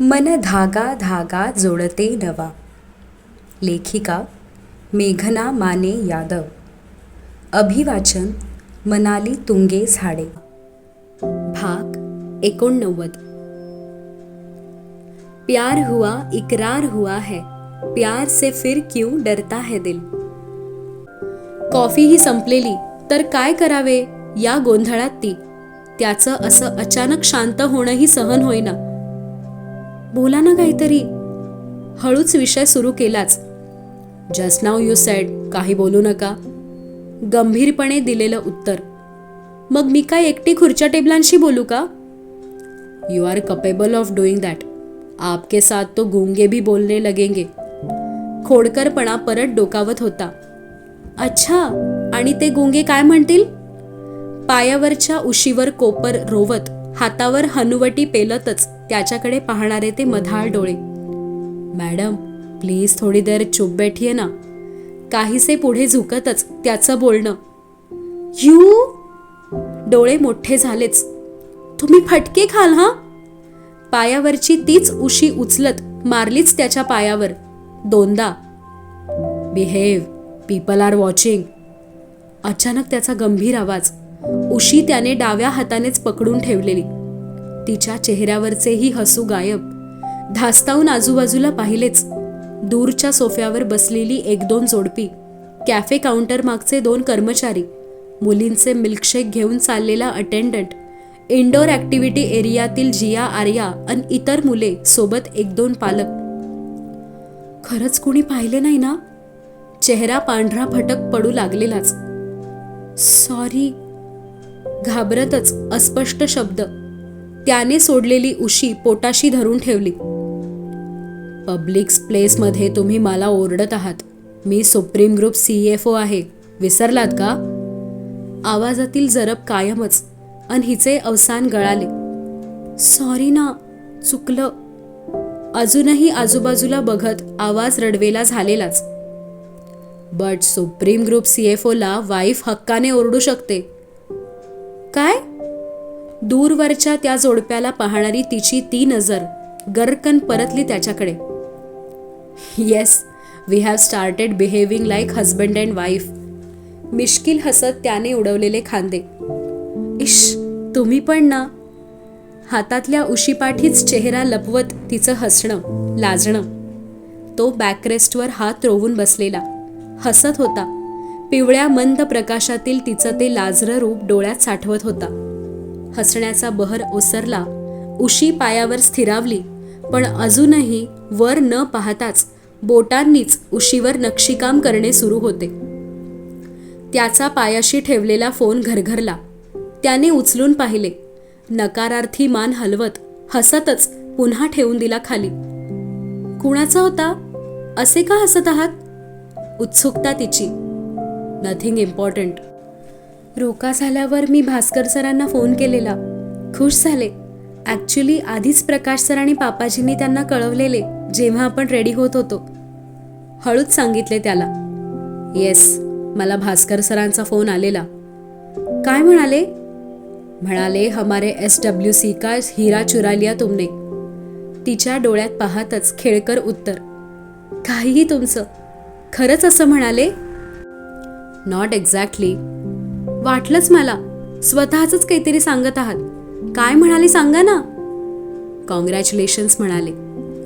मन धागा धागा जोडते नवा. लेखिका मेघना माने यादव. अभिवाचन मनाली तुंगे झाडे. भाग एकोणनव्वद. प्यार हुआ इकरार हुआ है. प्यार से फिर क्यों डरता है दिल? कॉफी ही संपलेली तर काय करावे? या गोंधळात ती. त्याचं असं अचानक शांत होणंही सहन होईना. बोला ना काहीतरी. हळूच विषय सुरू केलाच. जस्ट नाव यू सॅड काही बोलू नका. गंभीरपणे दिलेलं उत्तर. मग मी काय एकटी खुर्च्या टेबलांशी बोलू का? You are capable of doing that आपके साथ तो गुंगे भी बोलने लगेंगे. खोडकरपणा परत डोकावत होता. अच्छा आणि ते गुंगे काय म्हणतील? पायावरच्या उशीवर कोपर रोवत हातावर हनुवटी पेलतच. त्याच्याकडे पाहणारे ते मधाळ डोळे. मॅडम प्लीज थोडी देर चुप बैठीये ना. काहीसे पुढे झुकतच त्याचं बोलणं. यू? डोळे मोठे झालेच. तुम्ही फटके खाल हा? पायावरची तीच उशी उचलत मारलीच त्याच्या पायावर. दोनदा बिहेव पीपल आर वॉचिंग अचानक त्याचा गंभीर आवाज. उशी त्याने डाव्या हातानेच पकडून ठेवलेली. तिच्या चेहऱ्यावरचेही हसू गायब. धास्तावून आजूबाजूला पाहिलेच. दूरच्या सोफ्यावर बसलेली एक दोन जोडपी कॅफे काउंटर मागचे दोन कर्मचारी मुलींचे मिल्कशेक घेऊन चाललेला अटेंडंट इंडोर ॲक्टिव्हिटी एरियातील जिया आर्या आणि इतर मुले सोबत एक दोन पालक. खरंच कुणी पाहिले नाही ना? चेहरा पांढरा फटक पडू लागलेलाच. सॉरी घाबरतच अस्पष्ट शब्द. त्याने सोडलेली उशी पोटाशी धरून ठेवली. पब्लिक प्लेसमध्ये तुम्ही मला ओरडत आहात. मी Supreme group C F O आहे. विसरलात का? आवाजातील जरब कायमच अन हिचे अवसान गळाले. सॉरी ना चुकलं. अजूनही आजूबाजूला बघत आवाज रडवेला झालेलाच. But Supreme group C F Ola wife हक्काने ओरडू शकते. दूरवरच्या त्या जोडप्याला पाहणारी तिची ती नजर गरकन परतली त्याच्याकडे. Yes we have started behaving like husband and wife मिश्किल हसत त्याने उडवलेले खांदे. इश तुम्ही पण ना. हातातल्या उशीपाठीच चेहरा लपवत तिचं हसणं लाजणं. तो बॅकरेस्टवर हात रोवून बसलेला. हसत होता. पिवळ्या मंद प्रकाशातील तिचं ते लाजरं रूप डोळ्यात साठवत होता. हसण्याचा बहर ओसरला उशी पायावर स्थिरावली पण अजूनही वर न पाहताच बोटांनीच उशीवर नक्षीकाम करणे सुरू होते. त्याचा पायाशी ठेवलेला फोन घरघरला. त्याने उचलून पाहिले. नकारार्थी मान हलवत हसतच पुन्हा ठेवून दिला खाली. कुणाचा होता? असे का हसत आहात? उत्सुकता तिची. Nothing important. रोका झाल्यावर मी भास्कर सरांना फोन केलेला. खुश झाले. ॲक्च्युली आधीच प्रकाश सर आणि पापाजींनी त्यांना कळवलेले जेव्हा आपण रेडी होत होतो. हळूच सांगितले त्याला. येस मला भास्कर सरांचा फोन आलेला. काय म्हणाले? म्हणाले हमारे एस डब्ल्यू सी का हिरा चुरालिया तुमने. तिच्या डोळ्यात पाहतच खेळकर उत्तर. काहीही तुमचं. खरंच असं म्हणाले? नॉट एक्झॅक्टली वाटलंच मला. स्वतःच काहीतरी सांगत आहात. काय म्हणाले सांगा ना. कॉंग्रॅच्युलेशन्स म्हणाले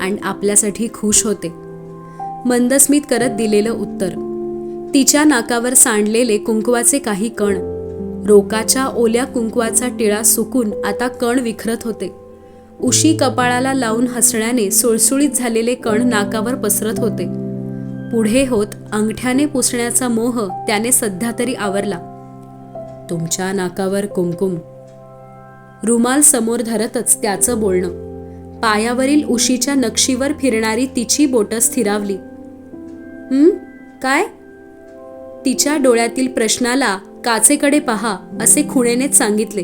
अँड आपल्यासाठी खुश होते. मंदस्मित करत दिलेलं उत्तर. तिच्या नाकावर सांडलेले कुंकवाचे काही कण. रोकाच्या ओल्या कुंकवाचा टिळा सुकून आता कण विखरत होते. उशी कपाळाला लावून हसण्याने सुळसुळीत झालेले कण नाकावर पसरत होते. पुढे होत अंगठ्याने पुसण्याचा मोह त्याने सध्या तरी आवरला. तुमच्या नाकावर कुमकुम. रुमाल समोर धरतच त्याचं बोलणं. पायावरील उशीच्या नक्षीवर फिरणारी तिची बोटं स्थिरावली. हं? काय? तिच्या डोळ्यातील प्रश्नाला काचेकडे पहा असे खुणेनेच सांगितले.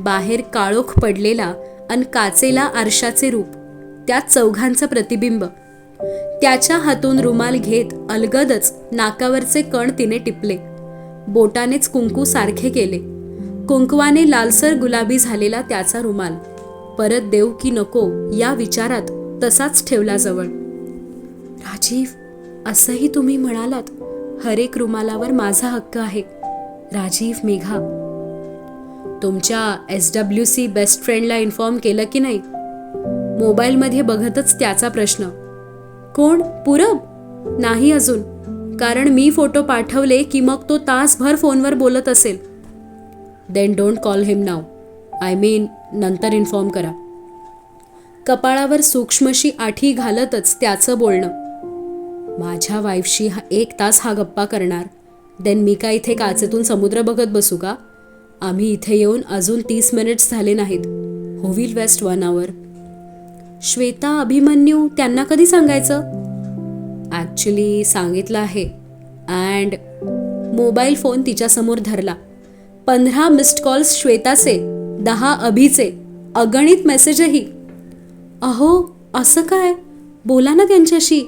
बाहेर काळोख पडलेला अन काचेला आरशाचे रूप त्यात चौघांचं प्रतिबिंब. त्याच्या हातून रुमाल घेत अलगदच नाकावरचे कण तिने टिपले. बोटानेच कुंकू सारखे केले. कुंकवाने लालसर गुलाबी झालेला त्याचा रुमाल. परत देऊ की नको या विचारात तसाच ठेवला जवळ. राजीव असंही तुम्ही म्हणालात. हरेक रुमालावर माझा हक्क आहे. राजीव मेघा तुमच्या एस डब्ल्यू सी बेस्ट फ्रेंडला इन्फॉर्म केलं की नाही? मोबाईलमध्ये बघतच त्याचा प्रश्न. कोण? पूरब? नाही अजून. कारण मी फोटो पाठवले की मग तो तासभर फोनवर बोलत असेल. Then don't call him now I mean नंतर इन्फॉर्म करा. कपाळावर सूक्ष्मशी आठी घालतच त्याचं बोलणं. माझ्या वाईफशी हा एक तास हा गप्पा करणार. देन मी का इथे काचेतून समुद्र बघत बसू का? आम्ही इथे येऊन अजून तीस मिनिट्स झाले नाहीत. How will waste one hour Shweta Abhimanyu त्यांना कधी सांगायचं? ॲक्च्युली सांगितलं आहे. अँड मोबाईल फोन तिच्यासमोर धरला. पंधरा मिस्ड कॉल्स श्वेताचे दहा अभिचे अगणित मेसेजही अहो असं काय? बोला ना त्यांच्याशी.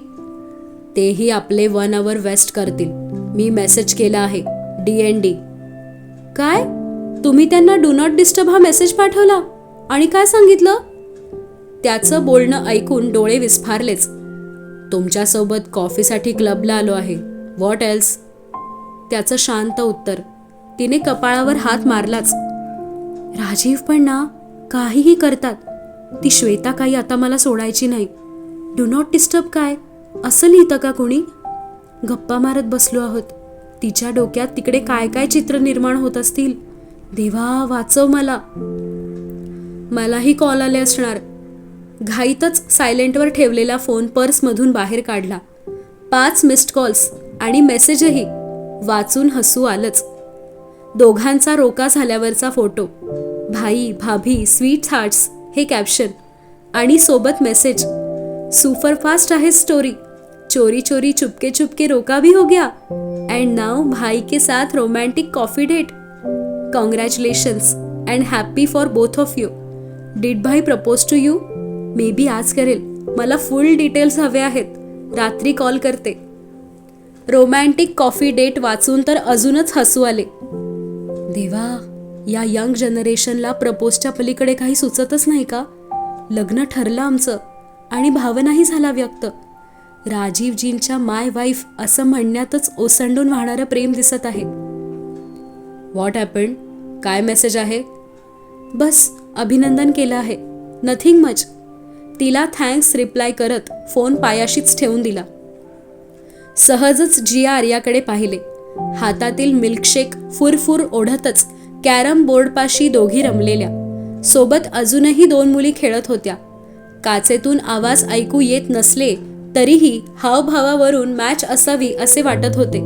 तेही आपले वन आवर वेस्ट करतील. मी मेसेज केला आहे डी एन डी काय? तुम्ही त्यांना डू नॉट डिस्टर्ब हा मेसेज पाठवला. आणि काय सांगितलं? त्याचं बोलणं ऐकून डोळे विस्फारलेच. तुमच्यासोबत कॉफीसाठी क्लबला आलो आहे. व्हॉट एल्स त्याचं शांत उत्तर. तिने कपाळावर हात मारलाच. राजीव पण ना काहीही करतात. ती श्वेता काही आता मला सोडायची नाही. डू नॉट डिस्टर्ब काय? असं लिहितं का कोणी? गप्पा मारत बसलो आहोत. तिच्या डोक्यात तिकडे काय काय चित्र निर्माण होत असतील? देवा वाचव मला. मलाही कॉल आले असणार. घाईतच सायलेंटवर ठेवलेला फोन पर्समधून बाहेर काढला. पाच मिस्ड कॉल्स आणि मेसेजही वाचून हसू आलंच. दोघांचा रोका झाल्यावरचा फोटो. भाई भाभी स्वीट हार्ट्स हे कॅप्शन आणि सोबत मेसेज सुपरफास्ट आहे स्टोरी चोरी चोरी चुपके चुपके रोका भी हो गया. एंड नाउ भाई के साथ romantic coffee date congratulations and happy for both of you did भाई propose to you maybe आज करेल. मला फुल डिटेल्स हवे आहेत. रात्री कॉल करते. रोमॅन्टिक कॉफी डेट वाचून तर अजूनच हसू आले. देवा या यंग जनरेशनला प्रपोजच्या पलीकडे काही सुचतच नाही का? लग्न ठरलं आमचं आणि भावनाही झाला व्यक्त. राजीवजींच्या माय वाईफ असं म्हणण्यातच ओसंडून वाहणारं प्रेम दिसत आहे. व्हॉट हॅपन काय मेसेज आहे? बस अभिनंदन केलं आहे. नथिंग मच तिला थँक्स रिप्लाय करत फोन पायाशीच ठेवून दिला. सहजच जिया आर्याकडे पाहिले. हातातील मिल्कशेक फुरफुर ओढतच कॅरम बोर्डपाशी दोघी रमलेल्या. सोबत अजूनही दोन मुली खेळत होत्या. काचेतून आवाज ऐकू येत नसले तरीही हावभावावरून मॅच असावी असे वाटत होते.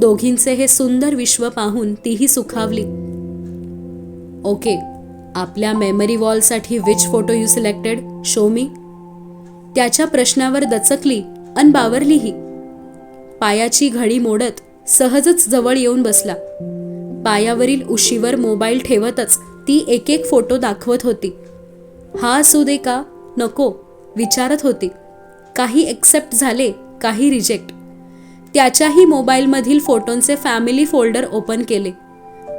दोघींचे हे सुंदर विश्व पाहून तीही सुखावली. ओके आपल्या memory वॉलसाठी which photo you selected show me त्याच्या प्रश्नावर दचकली अन बावरलीही पायाची घडी मोडत सहजच जवळ येऊन बसला. पायावरील उशीवर मोबाईल ठेवतच ती एक एक फोटो दाखवत होती. हा असू दे का? नको विचारत होती. काही एक्सेप्ट झाले काही रिजेक्ट त्याच्याही मोबाईलमधील फोटोंचे फॅमिली फोल्डर ओपन केले.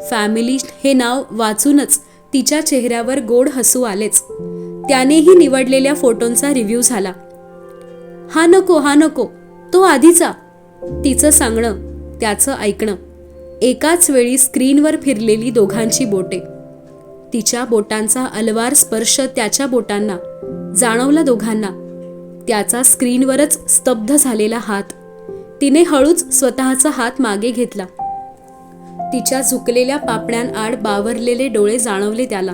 फॅमिली हे नाव वाचूनच तिच्या चेहऱ्यावर गोड हसू आलेच. त्यानेही निवडलेल्या फोटोंचा रिव्ह्यू झाला. हा नको हा नको तो आधीचा तिचं सांगणं त्याचं ऐकणं. एकाच वेळी स्क्रीनवर फिरलेली दोघांची बोटे. तिच्या बोटांचा अलवार स्पर्श त्याच्या बोटांना जाणवला दोघांना. त्याचा स्क्रीनवरच स्तब्ध झालेला हात. तिने हळूच स्वतःचा हात मागे घेतला. तिच्या झुकलेल्या पापण्यांआड बावरलेले डोळे जाणवले त्याला.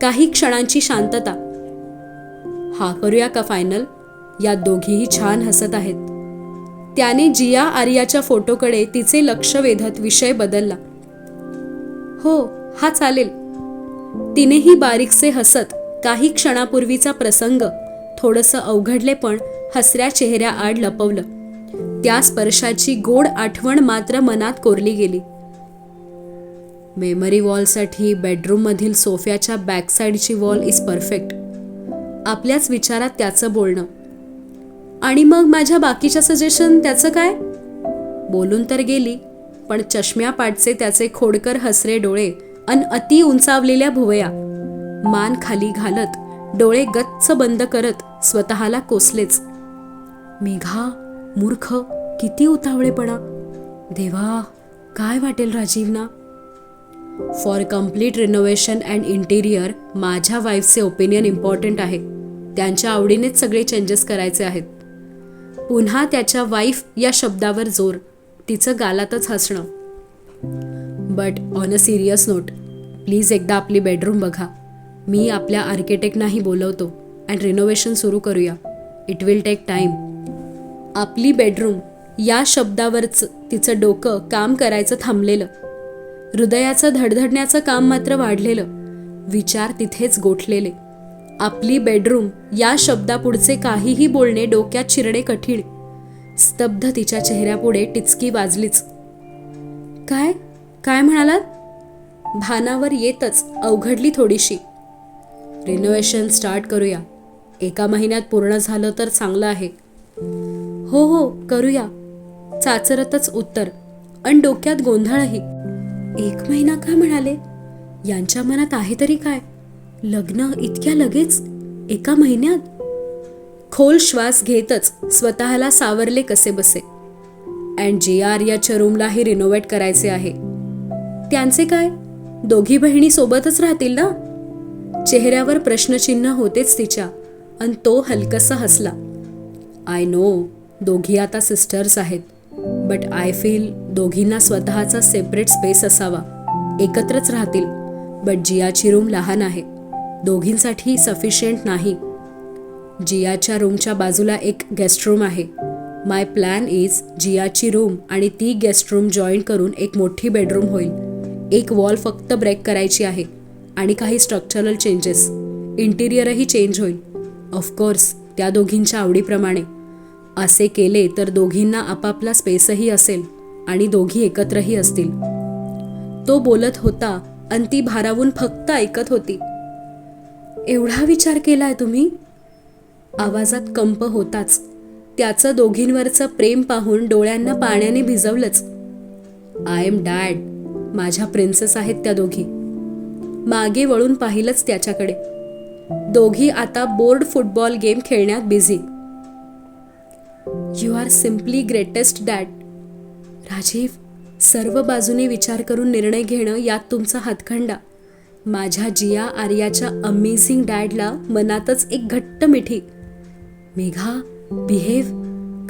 काही क्षणांची शांतता. हा करूया का फायनल या दोघीही छान हसत आहेत. त्याने जिया आर्याच्या फोटोकडे तिचे लक्ष वेधत विषय बदलला. हो हा चालेल. तिनेही बारीकसे हसत काही क्षणापूर्वीचा प्रसंग थोडंसं अवघडले पण हसऱ्या चेहऱ्याआड लपवलं. त्या स्पर्शाची गोड आठवण मात्र मनात कोरली गेली. मेमरी वॉलसाठी बेडरूममधील सोफ्याच्या बॅकसाईडची वॉल इज परफेक्ट. आपल्याच विचारात त्याचं बोलणं. आणि मग माझ्या बाकीच्या सजेशन त्याचं काय? बोलून तर गेली पण चष्म्या पाटचे त्याचे खोडकर हसरे डोळे अन अति उंचावलेल्या भुवया. मान खाली घालत डोळे गच्च बंद करत स्वतःला कोसलेच. मेघा मूर्ख किती उतावळेपणा. देवा काय वाटेल राजीवना? For complete renovation and interior माझ्या वाईफचे ओपिनियन इम्पॉर्टंट आहे. त्यांच्या आवडीनेच सगळे चेंजेस करायचे आहेत. पुन्हा त्याच्या वाईफ या शब्दावर जोर. तिचं गालातच हसणं. But on a serious note please एकदा आपली बेडरूम बघा. मी आपल्या आर्किटेक्टनाही बोलवतो अँड रिनोव्हेशन सुरू करूया. इट विल टेक टाईम आपली बेडरूम या शब्दावरच तिचं डोकं काम करायचं थांबलेलं. हृदयाचं धडधडण्याचं काम मात्र वाढलेलं. विचार तिथेच गोठलेले. आपली बेडरूम या शब्दापुढचे काहीही बोलणे डोक्यात शिरणे कठीण. स्तब्ध तिच्या चेहऱ्यापुढे टिचकी वाजलीच. काय? काय म्हणालात? भानावर येतच अवघडली थोडीशी. रिनोव्हेशन स्टार्ट करूया. एका महिन्यात पूर्ण झालं तर चांगलं आहे. हो हो करूया. चाचरतच उत्तर. अन डोक्यात गोंधळही. एक महिना का म्हणाले? यांच्या मनात आहे तरी काय? लग्न इतक्या लगेच? एका महिन्यात? खोल श्वास घेतच स्वतःला सावरले कसे बसे. अँड जी आर याच्या रूमलाही रिनोव्हेट करायचे आहे. त्यांचे काय? दोघी बहिणी सोबतच राहतील ना? चेहऱ्यावर प्रश्नचिन्ह होतेच तिच्या अन तो हलकसा हसला. आय नो दोघी आता सिस्टर्स आहेत. बट आय फील दोघींना स्वतःचा सेपरेट स्पेस असावा. एकत्रच राहतील. बट जियाची रूम लहान आहे. दोघींसाठी सफिशियंट नाही. जियाच्या रूमच्या बाजूला एक गेस्ट रूम आहे. माय प्लॅन इज जियाची रूम आणि ती गेस्ट रूम जॉईन करून एक मोठी बेडरूम होईल. एक वॉल फक्त ब्रेक करायची आहे. आणि काही स्ट्रक्चरल चेंजेस इंटिरियरही चेंज होईल. ऑफकोर्स त्या दोघींच्या आवडीप्रमाणे. असे केले तर दोघींना आपापला स्पेसही असेल आणि दोघी एकत्रही असतील. तो बोलत होता आणि ती भारावून फक्त ऐकत होती. एवढा विचार केलाय तुम्ही? आवाजात कंप होताच. त्याचं दोघींवरचं प्रेम पाहून डोळ्यांना पाण्याने भिजवलंच. आय एम डॅड माझ्या प्रिन्सेस आहेत त्या दोघी. मागे वळून पाहिलंच त्याच्याकडे. दोघी आता बोर्ड फुटबॉल गेम खेळण्यात busy you are simply greatest dad Rajeev सर्व बाजूने विचार करून निर्णय घेणं यात तुमचा हातखंडा. माझ्या जिया आर्याच्या अमेझिंग डॅडला मनातच एक घट्ट मिठी. मेघा बिहेव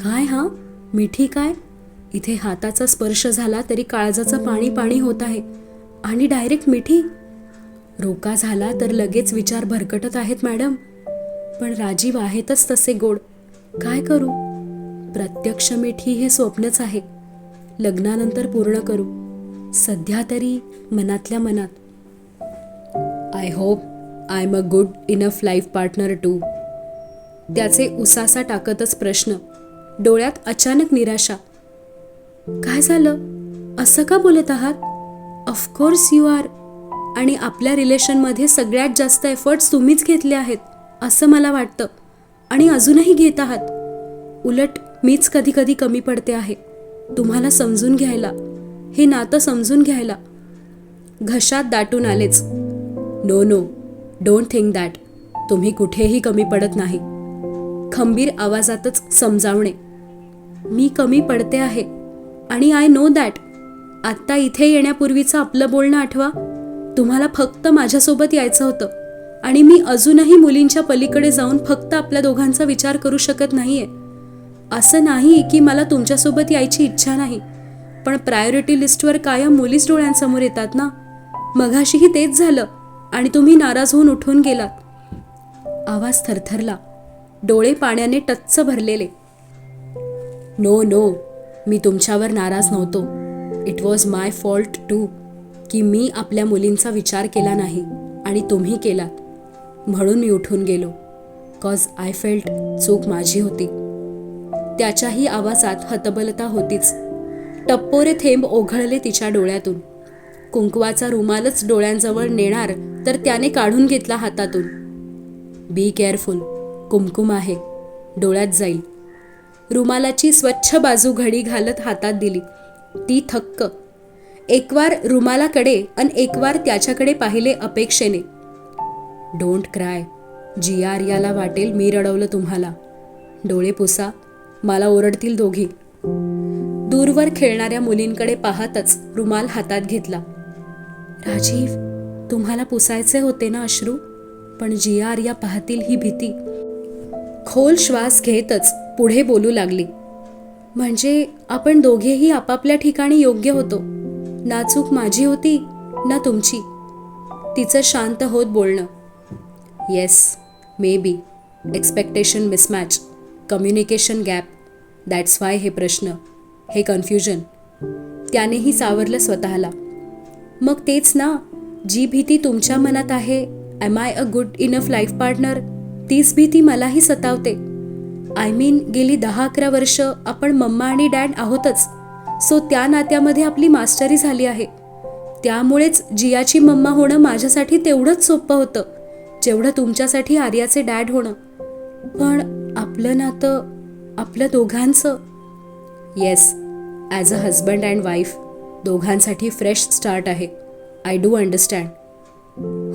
काय हा? मिठी काय? इथे हाताचा स्पर्श झाला तरी काळजाचं पाणी पाणी होत आहे. आणि डायरेक्ट मिठी? रोका झाला तर लगेच विचार भरकटत आहेत मॅडम. पण राजीव आहेतच तसे गोड. काय करू? प्रत्यक्ष मिठी हे स्वप्नच आहे. लग्नानंतर पूर्ण करू. सध्या तरी मनातल्या मनात. I hope I am a good enough life partner too त्याचे उसासा टाकतच प्रश्न. डोळ्यात अचानक निराशा. काय झालं? असं का बोलत आहात? ऑफकोर्स यू आर आणि आपल्या रिलेशनमध्ये सगळ्यात जास्त एफर्ट्स तुम्हीच घेतले आहेत असं मला वाटतं. आणि अजूनही घेत आहात. उलट मीच कधी कधी कमी पडते आहे. तुम्हाला समजून घ्यायला हे नातं समजून घ्यायला घशात दाटून आलेच. No no don't think that तुम्ही कुठेही कमी पडत नाही. खंबीर आवाजातच समजावणे. मी कमी पडते आहे आणि आय नो दॅट आत्ता इथे येण्यापूर्वीचं आपलं बोलणं आठवा. तुम्हाला फक्त माझ्यासोबत यायचं होतं आणि मी अजूनही मुलींच्या पलीकडे जाऊन फक्त आपल्या दोघांचा विचार करू शकत नाहीये. असं नाही की मला तुमच्यासोबत यायची इच्छा नाही. पण प्रायोरिटी लिस्टवर कायम मुलीच डोळ्यांसमोर येतात ना? मघाशीही तेच झालं आणि तुम्ही नाराज होऊन उठून गेलात. आवाज थरथरला. डोळे पाण्याने टच्च भरलेले. नो नो मी तुमच्यावर नाराज नव्हतो. It was my fault too की मी आपल्या मुलींचा विचार केला नाही आणि तुम्ही केलात. म्हणून मी उठून गेलो. कॉज आय फेल्ट चूक माझी होती. त्याच्याही आवाजात हतबलता होतीच. टप्पोरे थेंब ओघळले तिच्या डोळ्यातून. कुंकवाचा रुमालच डोळ्यांजवळ नेणार तर त्याने काढून घेतला हातातून. Be careful. कुमकुम आहे. डोळ्यात जाईल. रुमालाची स्वच्छ बाजू घडी घालत हातात दिली. ती थक्क. एकवार रुमालाकडे अन एकवार त्याच्याकडे पाहिले अपेक्षेने. Don't cry. जी आर याला वाटेल मी रडवलं तुम्हाला. डोळे पुसा. मला ओरडतील दोघी. दूरवर खेळणाऱ्या मुलींकडे पाहतच रुमाल हातात घेतला. राजीव तुम्हाला पुसायचे होते ना अश्रू? पण जी आर या पाहतील ही भीती. खोल श्वास घेतच पुढे बोलू लागली. म्हणजे आपण दोघेही आपापल्या ठिकाणी योग्य होतो? ना चूक माझी होती ना तुमची? तिचं शांत होत बोलणं. Yes maybe expectation mismatch communication gap that's why हे प्रश्न हे कन्फ्युजन त्यानेही सावरलं स्वतःला. मग तेच ना जी भीती तुमच्या मनात आहे am I a good enough life partner तीच भीती मलाही सतावते. आय मीन गेली दहा अकरा वर्ष आपण मम्मा आणि डॅड आहोतच. सो त्या नात्यामध्ये आपली मास्टरी झाली आहे. त्यामुळेच जियाची मम्मा होणं माझ्यासाठी तेवढंच सोपं होतं जेवढं तुमच्यासाठी आर्याचे डॅड होणं. पण आपलं नातं आपलं दोघांचं. Yes as a husband and wife दोघांसाठी फ्रेश स्टार्ट आहे. आय डू अंडरस्टँड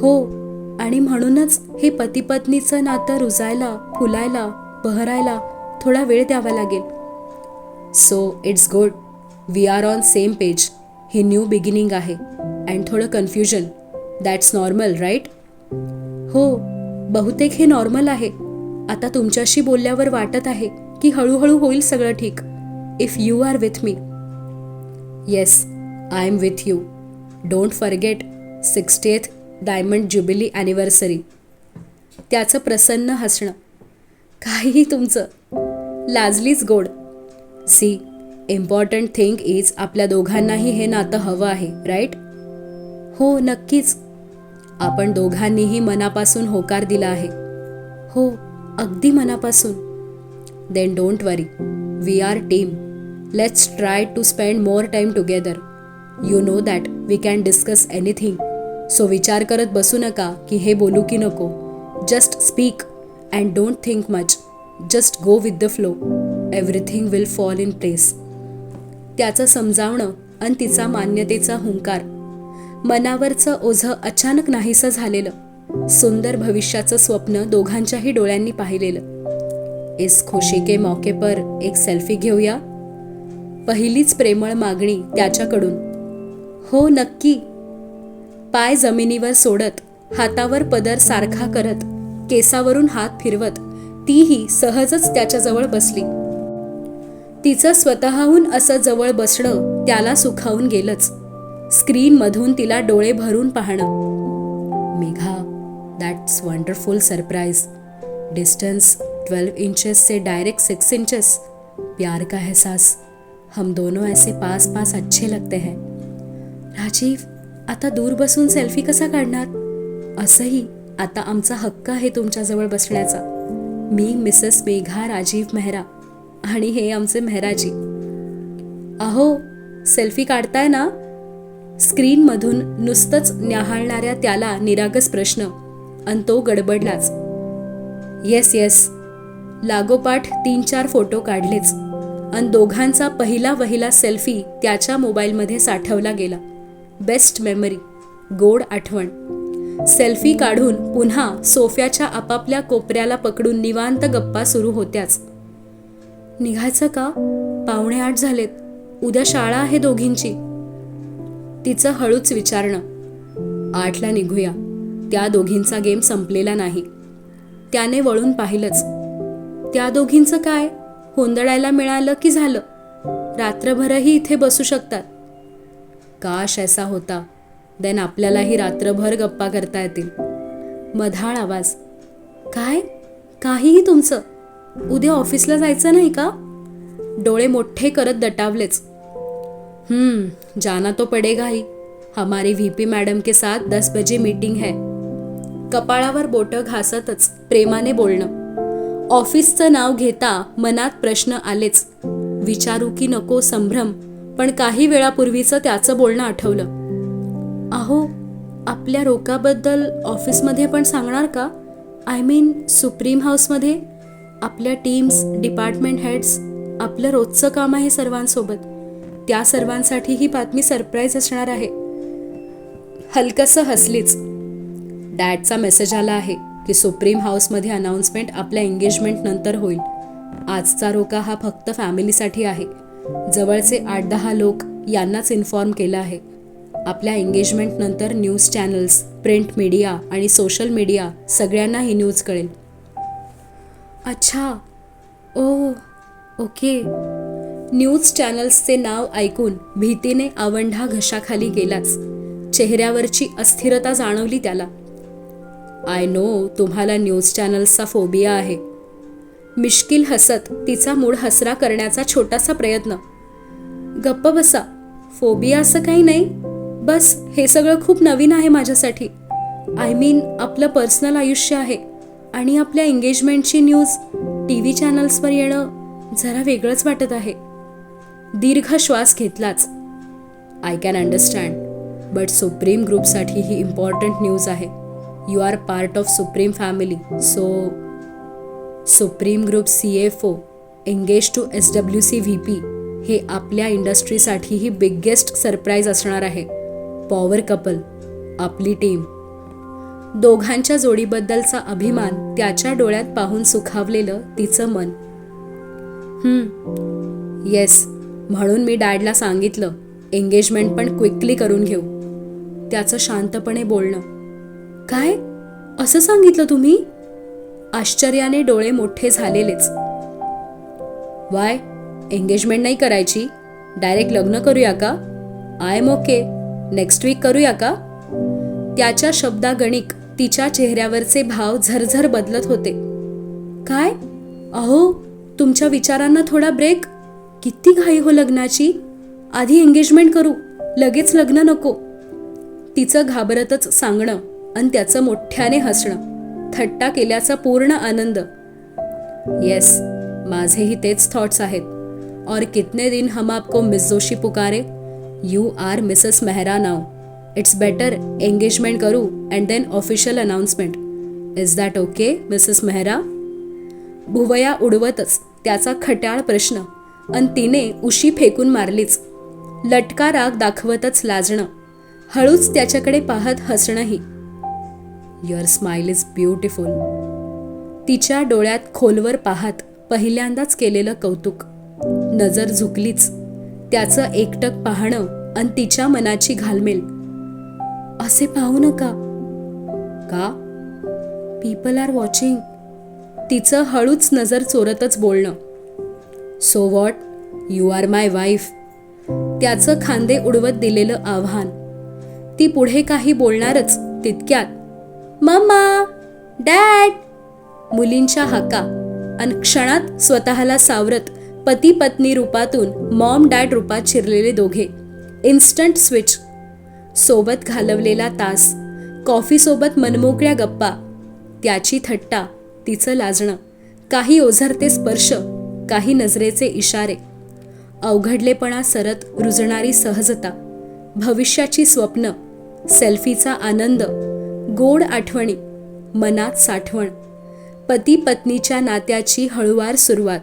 हो आणि म्हणूनच हे पतीपत्नीचं नातं रुजायला फुलायला बहरायला थोडा वेळ द्यावा लागेल. So it's good we are on same page he new beginning आहे. अँड थोडं कन्फ्युजन दॅट्स नॉर्मल राईट हो बहुतेक हे नॉर्मल आहे. आता तुमच्याशी बोलल्यावर वाटत आहे. की हळूहळू होईल सगळं ठीक. If you are with me yes I am with you don't forget sixtieth diamond jubilee anniversary त्याचं प्रसन्न हसणं. काहीही तुमचं. लाजलीच गोड. सी इम्पॉर्टंट थिंग इज आपल्या दोघांनाही हे नातं हवं आहे राईट हो नक्कीच. आपण दोघांनीही मनापासून होकार दिला आहे. हो अगदी मनापासून. Then don't worry we are team let's try to spend more time together you know that we can discuss anything so विचार करत बसू नका की हे बोलू की नको just speak and don't think much just go with the flow everything will fall in place त्याचं समजावणं आणि तिचा मान्यतेचा हुंकार. मनावरचं ओझं अचानक नाहीसं झालेलं. सुंदर भविष्याचं स्वप्न दोघांच्याही डोळ्यांनी पाहिलेलं. इस खुशी के मौके पर एक सेल्फी घेऊया. पहिलीच प्रेमळ मागणी त्याच्याकडून. हो नक्की. पाय जमिनीवर सोडत हातावर पदर सारखा करत केसावरून हात फिरवत तीही सहजच त्याच्याजवळ बसली. तिचं स्वतःहून असं जवळ बसणं त्याला सुखावून गेलंच. स्क्रीनमधून तिला डोळे भरून पाहणं. Megha that's wonderful surprise distance twelve inches say direct six inches प्यार का एहसास। हम दोनों ऐसे पास पास अच्छे लगते हैं। राजीव आता दूर बसून सेल्फी कसा काढणार? असंही आता आमचा हक्क आहे तुमच्याजवळ बसण्याचा. मी मिसेस मेघा राजीव मेहरा आणि हे आमचे मेहराजी. अहो सेल्फी काढताय ना? स्क्रीनमधून नुसतंच न्याहाळणाऱ्या त्याला निरागस प्रश्न. अन तो गडबडलाच. येस येस लागोपाठ तीन चार फोटो काढलेच. आणि दोघांचा पहिला वहिला सेल्फी त्याच्या मोबाईलमध्ये साठवला गेला. Best memory. गोड आठवण. सेल्फी काढून पुन्हा सोफ्याच्या आपापल्या कोपऱ्याला पकडून निवांत गप्पा सुरू होत्याच. निघायचं का? पावणे आठ झालेत. उद्या शाळा आहे दोघींची. तिचं हळूच विचारणं. आठला निघूया. त्या दोघींचा गेम संपलेला नाही. त्याने वळून पाहिलंच. त्या दोघींचं काय? होंदडायला मिळालं की झालं? रात्रभरही इथे बसू शकतात. काश ऐसा होता. देन आपल्यालाही रात्रभर गप्पा करता येतील. मधाळ आवाज. काय? काहीही तुमचं. उद्या ऑफिसला जायचं नाही का? डोळे मोठे करत दटावलेच. हम्म जाना तो पडेगा ही हमारी व्हीपी मॅडम के साथ दस बजे मीटिंग है. कपाळावर बोटं घासतच प्रेमाने बोलणं. ऑफिसचं नाव घेता मनात प्रश्न आलेच. विचारू की नको संभ्रम पण काही वेळापूर्वीचं त्याचं बोलणं आठवलं. अहो आपल्या रोकाबद्दल ऑफिसमध्ये पण सांगणार का? आय मीन सुप्रीम हाऊसमध्ये? आपल्या टीम्स डिपार्टमेंट हेड्स आपलं रोजचं काम आहे सर्वांसोबत. त्या सर्वांसाठी ही बातमी सरप्राईज असणार आहे. हलकसं हसलीच. डॅडचा मेसेज आला आहे. की सुप्रीम हाऊसमध्ये अनाऊन्समेंट आपल्या एंगेजमेंट नंतर होईल. आजचा रोका हा फक्त फॅमिलीसाठी आहे. जवळचे आठ दहा लोक यांनाच इन्फॉर्म केलं आहे. आपल्या एंगेजमेंट नंतर न्यूज चॅनल्स प्रिंट मीडिया आणि सोशल मीडिया सगळ्यांना ही न्यूज कळेल. अच्छा. ओ ओके. न्यूज चॅनल्सचे नाव ऐकून भीतीने आवंढा घशाखाली गेलाच. चेहऱ्यावरची अस्थिरता जाणवली त्याला. आय नो तुम्हाला न्यूज चॅनल्सचा फोबिया आहे. मिश्किल हसत तिचा मूड हसरा करण्याचा छोटासा प्रयत्न. गप्प बसा. फोबिया असं काही नाही. बस हे सगळं खूप नवीन आहे माझ्यासाठी. आय मीन आपलं पर्सनल आयुष्य आहे. आणि आपल्या एंगेजमेंटची न्यूज टी व्ही चॅनल्सवर येणं जरा वेगळंच वाटत आहे. दीर्घ श्वास घेतलाच. I can understand but Supreme ग्रुपसाठी ही इम्पॉर्टंट न्यूज आहे. You are part of Supreme family so Supreme group C F O engage to S W C V P हे आपल्या इंडस्ट्रीसाठीही बिग्गेस्ट सरप्राईज असणार आहे. पॉवर कपल आपली टीम दोघांच्या जोडीबद्दलचा अभिमान त्याच्या डोळ्यात पाहून सुखावलेलं तिचं मन. हम्म येस म्हणून मी डॅडला सांगितलं एंगेजमेंट पण क्विकली करून घेऊ. त्याचं शांतपणे बोलणं. काय? असं सांगितलं तुम्ही? आश्चर्याने डोळे मोठे झालेलेच. वाय एंगेजमेंट नाही करायची. डायरेक्ट लग्न करूया का? I am okay next week करूया का? त्याच्या शब्दागणिक तिच्या चेहऱ्यावरचे भाव झरझर बदलत होते. काय? अहो तुमच्या विचारांना थोडा ब्रेक किती घाई हो लग्नाची? आधी एंगेजमेंट करू. लगेच लग्न नको. तिचं घाबरतच सांगणं. आणि त्याचं मोठ्याने हसणं थट्टा केल्याचा पूर्ण आनंद. येस माझेही तेच थॉट्स आहेत. और कितने दिन हम आपको मिस जोशी पुकारे? You are Mrs Mehra now it's better engagement करू and then official announcement is that okay Mrs Mehra भुवया उडवतच त्याचा खट्याळ प्रश्न अन तिने उशी फेकून मारलीच. लटका राग दाखवतच लाजणं. हळूच त्याच्याकडे पाहत हसणंही. युअर स्माइल इज ब्युटिफुल तिच्या डोळ्यात खोलवर पाहत पहिल्यांदाच केलेलं कौतुक. नजर झुकलीच. त्याचं एकटक पाहणं आणि तिच्या मनाची घालमेल. असे पाहू नका. का? पीपल आर वॉचिंग तिचं हळूच नजर चोरतच बोलणं. So what you are my wife त्याचं खांदे उडवत दिलेलं आव्हान. ती पुढे काही बोलणारच तितक्यात. Mama dad. मुलींच्या हाका अन क्षणात स्वतःला सावरत पती पत्नी रूपातून मॉम डॅड रूपात शिरलेले दोघे. Instant switch. सोबत घालवलेला तास. कॉफीसोबत मनमोकळ्या गप्पा. त्याची थट्टा तिचं लाजणं. काही ओझरते स्पर्श काही नजरेचे इशारे. अवघडलेपणा सरत रुजणारी सहजता. भविष्याची स्वप्न सेल्फीचा आनंद. गोड आठवणी मनात साठवण पती पत्नीच्या नात्याची हळुवार सुरुवात.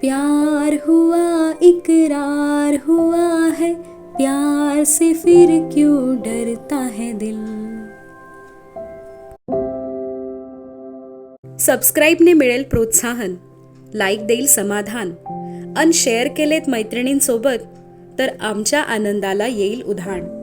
प्यार हुआ इकरार हुआ है प्यार से फिर क्यों डरता है दिल? सबस्क्राईबने मिळेल प्रोत्साहन लाईक देईल समाधान अन शेअर केलेत मैत्रिणींसोबत तर आमच्या आनंदाला येईल उधाण.